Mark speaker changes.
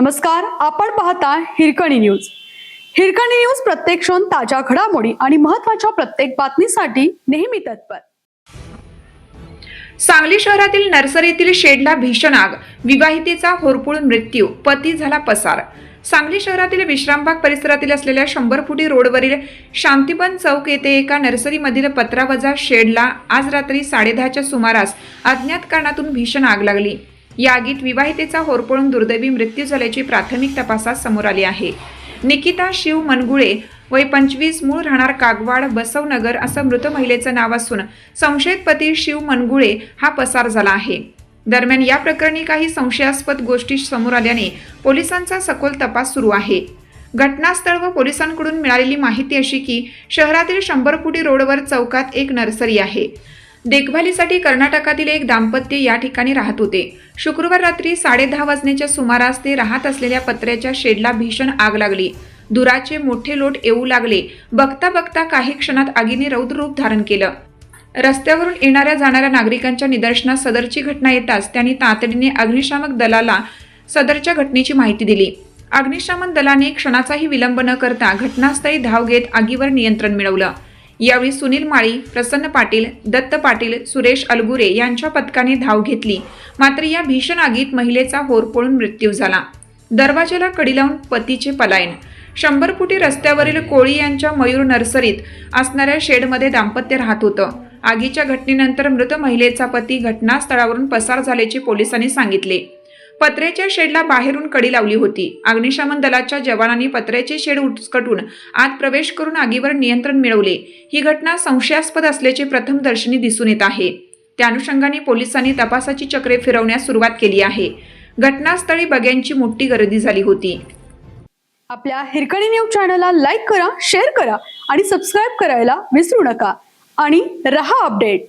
Speaker 1: नमस्कार आपण पाहता हिरकणी न्यूज. हिरकणी न्यूज प्रत्येक क्षण ताज्या घडामोडी आणि महत्त्वाच्या प्रत्येक बातमीसाठी नेहमी तत्पर.
Speaker 2: सांगली शहरातील नर्सरीतील शेडला भीषण आग. विवाहितेचा होरपूळ मृत्यू. पती झाला पसार. सांगली शहरातील विश्रामबाग परिसरातील असलेल्या शंभर फुटी रोडवरील शांतीबन चौक येथे एका नर्सरीमधील पत्रावजा शेडला आज रात्री साडेदहाच्या सुमारास अज्ञात कारणातून भीषण आग लागली. या आगीत विवाहितेचा होरपळून दुर्दैवी मृत्यू झाल्याची प्राथमिक तपासात समोर आली आहे. निकिता शिव मनगुळे वय पंचवीस मूळ राहणार कागवाड बसवनगर असं मृत महिलेचं नाव असून संशयित पती शिव मनगुळे हा पसार झाला आहे. दरम्यान या प्रकरणी काही संशयास्पद गोष्टी समोर आल्याने पोलिसांचा सखोल तपास सुरू आहे. घटनास्थळ व पोलिसांकडून मिळालेली माहिती अशी की शहरातील शंभर फुटी रोडवर चौकात एक नर्सरी आहे. देखभालीसाठी कर्नाटकातील एक दाम्पत्य या ठिकाणी राहत होते. शुक्रवार रात्री साडेदहा वाजण्याच्या सुमारास ते राहत असलेल्या पत्र्याच्या शेडला भीषण आग लागली. धुराचे मोठे लोट येऊ लागले. बघता बघता काही क्षणात आगीने रौद्र रूप धारण केलं. रस्त्यावरून येणाऱ्या जाणाऱ्या नागरिकांच्या निदर्शनास सदरची घटना येताच त्यांनी तातडीने अग्निशामक दलाला सदरच्या घटनेची माहिती दिली. अग्निशामक दलाने क्षणाचाही विलंब न करता घटनास्थळी धाव घेत आगीवर नियंत्रण मिळवलं. यावेळी सुनील माळी प्रसन्न पाटील दत्त पाटील सुरेश अलगुरे यांच्या पथकाने धाव घेतली. मात्र या भीषण आगीत महिलेचा होरपळून मृत्यू झाला. दरवाजाला कडी लावून पतीचे पलायन. शंभर फुटी रस्त्यावरील कोळी यांच्या मयूर नर्सरीत असणाऱ्या शेडमध्ये दाम्पत्य राहत होतं. आगीच्या घटनेनंतर मृत महिलेचा पती घटनास्थळावरून पसार झाल्याचे पोलिसांनी सांगितले. पत्र्याच्या शेडला बाहेरून कडी लावली होती. अग्निशमन दलाच्या जवानांनी पत्र्याचे शेड उचकटून आत प्रवेश करून आगीवर नियंत्रण मिळवले. ही घटना संशयास्पद असल्याचे प्रथम दर्शनी दिसून येत आहे. त्या अनुषंगाने पोलिसांनी तपासाची चक्रे फिरवण्यास सुरुवात केली आहे. घटनास्थळी बग्यांची मोठी गर्दी झाली होती.
Speaker 1: आपल्या हिरकणी न्यूज चॅनलला लाईक करा शेअर करा आणि सबस्क्राईब करायला विसरू नका. आणि रहा अपडेट.